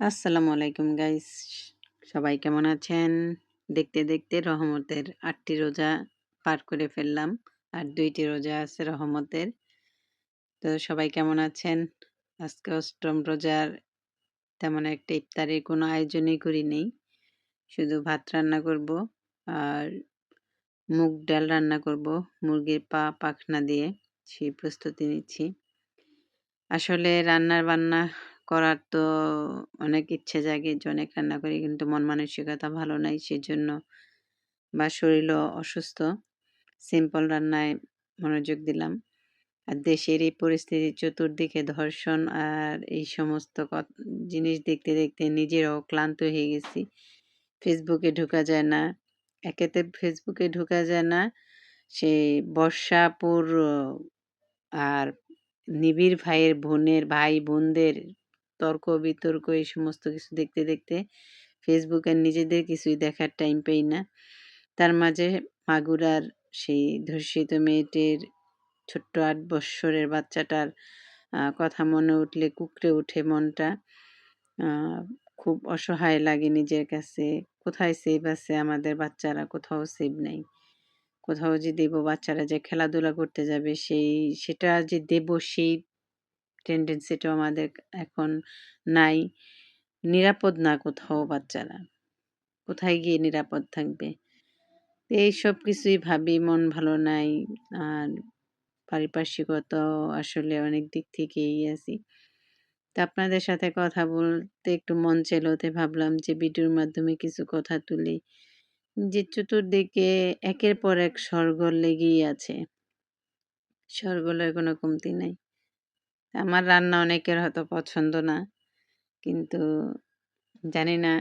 আসসালামু আলাইকুম গাইস। সবাই কেমন আছেন? দেখতে দেখতে রহমতের আটটি রোজা পার করে ফেললাম আর দুইটি রোজা আছে রহমতের। তো সবাই কেমন আছেন? আজকে অষ্টম রোজার তেমন একটা ইফতারের কোনো আয়োজনই করি নেই শুধু ভাত রান্না করব আর মুগ ডাল রান্না করব, মুরগির পা পাখনা দিয়ে সেই প্রস্তুতি নিচ্ছি। আসলে রান্নার বান্না করার তো অনেক ইচ্ছে জাগে যে অনেক রান্না করি কিন্তু মন মানসিকতা ভালো নাই সেজন্য বা শরীরও অসুস্থ। সিম্পল রান্নায় মনোযোগ দিলাম। আর দেশের এই পরিস্থিতি চতুর্দিকে ধর্ষণ আর এই সমস্ত জিনিস দেখতে দেখতে নিজেরাও ক্লান্ত হয়ে গেছি। ফেসবুকে ঢোকা যায় না। একেতে ফেসবুকে ঢোকা যায় না, সেই বর্ষাপুর আর নিবিড় ভাইয়ের বোনের, ভাই বোনদের তর্ক, বিতর্ক এই সমস্ত কিছু দেখতে দেখতে ফেসবুকে নিজেদের কিছুই দেখার টাইম পাই না। তার মাঝে মাগুরার সেই ধর্ষিত মেয়েটির ছোট্ট আট বৎসরের বাচ্চাটার কথা মনে উঠলে কুকড়ে ওঠে মনটা। খুব অসহায় লাগে নিজের কাছে। কোথায় সেভ আছে আমাদের বাচ্চারা? কোথাও সেভ নেই। কোথাও যে দেব বাচ্চারা যে খেলাধুলা করতে যাবে সেই, সেটা যে দেব সেই টেন্ডেন্সিটাও আমাদের এখন নাই। নিরাপদ না কোথাও বাচ্চারা। কোথায় গিয়ে নিরাপদ থাকবে? এই সব কিছুই ভাবি, মন ভালো নাই। আর পারিপার্শ্বিকত আসলে অনেক দিক থেকেই আছি। তা আপনাদের সাথে কথা বলতে একটু মন চেলোতে ভাবলাম যে ভিডিওর মাধ্যমে কিছু কথা তুলি। যে চতুর্দিকে একের পর এক স্বর্গ লেগেই আছে। স্বর্গলের কোনো কমতি নাই। আমার রান্না অনেকের হয়তো পছন্দ না। কিন্তু জানি না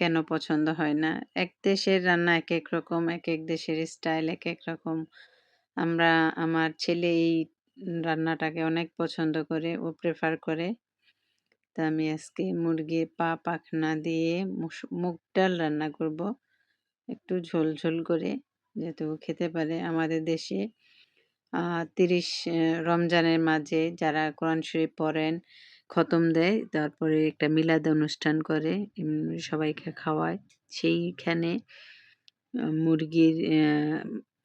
কেন পছন্দ হয় না। এক দেশের রান্না এক এক রকম এক এক দেশের স্টাইল এক এক রকম। আমরা, আমার ছেলে এই রান্নাটাকে অনেক পছন্দ করে, ও প্রেফার করে। তা আমি আজকে মুরগির পা পাখনা দিয়ে মুগ ডাল রান্না করব। একটু ঝোল ঝোল করে, যাতে ও খেতে পারে আমাদের দেশে। তিরিশ রমজানের মাঝে যারা কোরআন শরীফ পড়েন, খতম দেয়, তারপরে একটা মিলাদ অনুষ্ঠান করে সবাইকে খাওয়ায়। সেইখানে মুরগির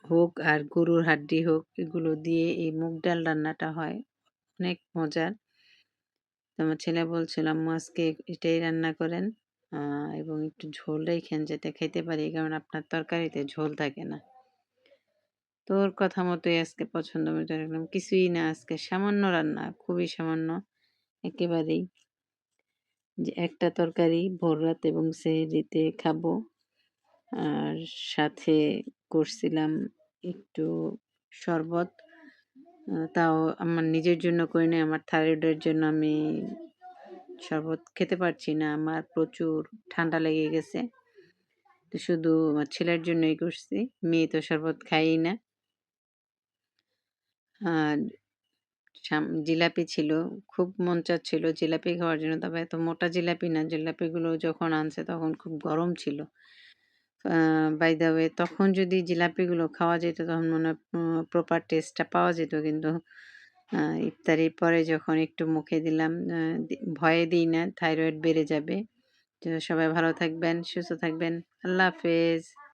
হোক আর গরুর হাড্ডি হোক, এগুলো দিয়ে এই মুগ ডাল রান্নাটা হয়। অনেক মজার। আমার ছেলে বলছিলাম আজকে এটাই রান্না করেন এবং একটু ঝোল রেখেন, যাতে খেতে পারি, কারণ আপনার তরকারিতে ঝোল থাকে না। তোর কথা মতোই আজকে পছন্দ মতো রাখলাম। কিছুই না আজকে, সামান্য রান্না, খুবই সামান্য, একেবারেই। যে একটা তরকারি ভোর রাত এবং সেহরিতে খাব। আর সাথে করছিলাম একটু শরবত। তাও আমার নিজের জন্য করি না আমার থাইরয়েডের জন্য আমি শরবত খেতে পারছি না। আমার প্রচুর ঠান্ডা লেগে গেছে। তো শুধু আমার ছেলের জন্যই করছি, মেয়ে তো শরবত খাই না। আর জিলাপি ছিল, খুব মন চাচ্ছিল জিলাপি খাওয়ার জন্য। তবে এত মোটা জিলাপি না, জিলাপিগুলো যখন আনছে তখন খুব গরম ছিল। বাই দ্য ওয়ে তখন যদি জিলাপিগুলো খাওয়া যেত তখন মনে প্রপার টেস্টটা পাওয়া যেত। কিন্তু ইফতারির পরে যখন একটু মুখে দিলাম ভয়ে দিই না থাইরয়েড বেড়ে যাবে। সবাই ভালো থাকবেন, সুস্থ থাকবেন। আল্লাহ হাফেজ।